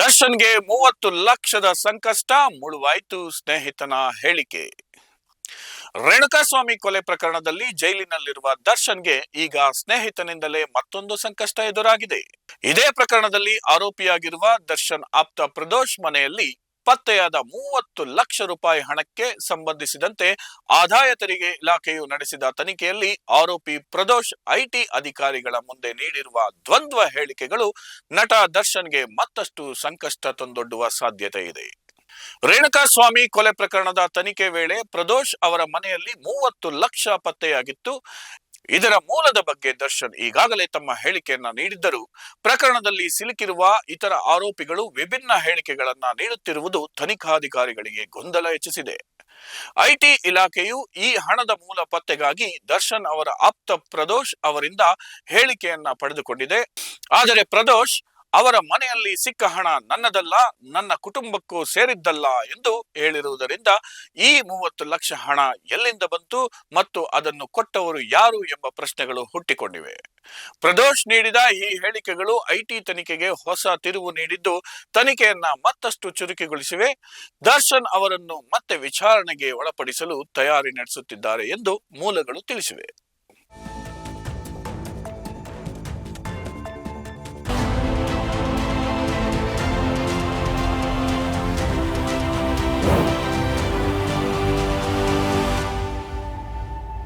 ದರ್ಶನ್ಗೆ ಮೂವತ್ತು ಲಕ್ಷದ ಸಂಕಷ್ಟ ಮುಳುವಾಯಿತು ಸ್ನೇಹಿತನ ಹೇಳಿಕೆ. ರೇಣುಕಾಸ್ವಾಮಿ ಕೊಲೆ ಪ್ರಕರಣದಲ್ಲಿ ಜೈಲಿನಲ್ಲಿರುವ ದರ್ಶನ್ಗೆ ಈಗ ಸ್ನೇಹಿತನಿಂದಲೇ ಮತ್ತೊಂದು ಸಂಕಷ್ಟ ಎದುರಾಗಿದೆ. ಇದೇ ಪ್ರಕರಣದಲ್ಲಿ ಆರೋಪಿಯಾಗಿರುವ ದರ್ಶನ್ ಆಪ್ತ ಪ್ರದೋಷ್ ಮನೆಯಲ್ಲಿ ಪತ್ತೆಯಾದ ಮೂವತ್ತು ಲಕ್ಷ ರೂಪಾಯಿ ಹಣಕ್ಕೆ ಸಂಬಂಧಿಸಿದಂತೆ ಆದಾಯ ತೆರಿಗೆ ಇಲಾಖೆಯು ನಡೆಸಿದ ತನಿಖೆಯಲ್ಲಿ ಆರೋಪಿ ಪ್ರದೋಷ್ ಐಟಿ ಅಧಿಕಾರಿಗಳ ಮುಂದೆ ನೀಡಿರುವ ದ್ವಂದ್ವ ಹೇಳಿಕೆಗಳು ನಟ ದರ್ಶನ್ಗೆ ಮತ್ತಷ್ಟು ಸಂಕಷ್ಟ ತಂದೊಡ್ಡುವ ಸಾಧ್ಯತೆ ಇದೆ. ರೇಣುಕಾಸ್ವಾಮಿ ಕೊಲೆ ಪ್ರಕರಣದ ತನಿಖೆ ವೇಳೆ ಪ್ರದೋಷ್ ಅವರ ಮನೆಯಲ್ಲಿ ಮೂವತ್ತು ಲಕ್ಷ ಪತ್ತೆಯಾಗಿತ್ತು. ಇದರ ಮೂಲದ ಬಗ್ಗೆ ದರ್ಶನ್ ಈಗಾಗಲೇ ತಮ್ಮ ಹೇಳಿಕೆಯನ್ನ ನೀಡಿದ್ದರು. ಪ್ರಕರಣದಲ್ಲಿ ಸಿಲುಕಿರುವ ಇತರ ಆರೋಪಿಗಳು ವಿಭಿನ್ನ ಹೇಳಿಕೆಗಳನ್ನ ನೀಡುತ್ತಿರುವುದು ತನಿಖಾಧಿಕಾರಿಗಳಿಗೆ ಗೊಂದಲ ಹೆಚ್ಚಿಸಿದೆ. ಐಟಿ ಇಲಾಖೆಯು ಈ ಹಣದ ಮೂಲ ಪತ್ತೆಗಾಗಿ ದರ್ಶನ್ ಅವರ ಆಪ್ತ ಪ್ರದೋಷ್ ಅವರಿಂದ ಹೇಳಿಕೆಯನ್ನ ಪಡೆದುಕೊಂಡಿದೆ. ಆದರೆ ಪ್ರದೋಷ್ ಅವರ ಮನೆಯಲ್ಲಿ ಸಿಕ್ಕ ಹಣ ನನ್ನದಲ್ಲ, ನನ್ನ ಕುಟುಂಬಕ್ಕೂ ಸೇರಿದ್ದಲ್ಲ ಎಂದು ಹೇಳಿರುವುದರಿಂದ ಈ ಮೂವತ್ತು ಲಕ್ಷ ಹಣ ಎಲ್ಲಿಂದ ಬಂತು ಮತ್ತು ಅದನ್ನು ಕೊಟ್ಟವರು ಯಾರು ಎಂಬ ಪ್ರಶ್ನೆಗಳು ಹುಟ್ಟಿಕೊಂಡಿವೆ. ಪ್ರದೋಷ್ ನೀಡಿದ ಈ ಹೇಳಿಕೆಗಳು ಐಟಿ ತನಿಖೆಗೆ ಹೊಸ ತಿರುವು ನೀಡಿದ್ದು ತನಿಖೆಯನ್ನ ಮತ್ತಷ್ಟು ಚುರುಕುಗೊಳಿಸಿವೆ. ದರ್ಶನ್ ಅವರನ್ನು ಮತ್ತೆ ವಿಚಾರಣೆಗೆ ಒಳಪಡಿಸಲು ತಯಾರಿ ನಡೆಸುತ್ತಿದ್ದಾರೆ ಎಂದು ಮೂಲಗಳು ತಿಳಿಸಿವೆ.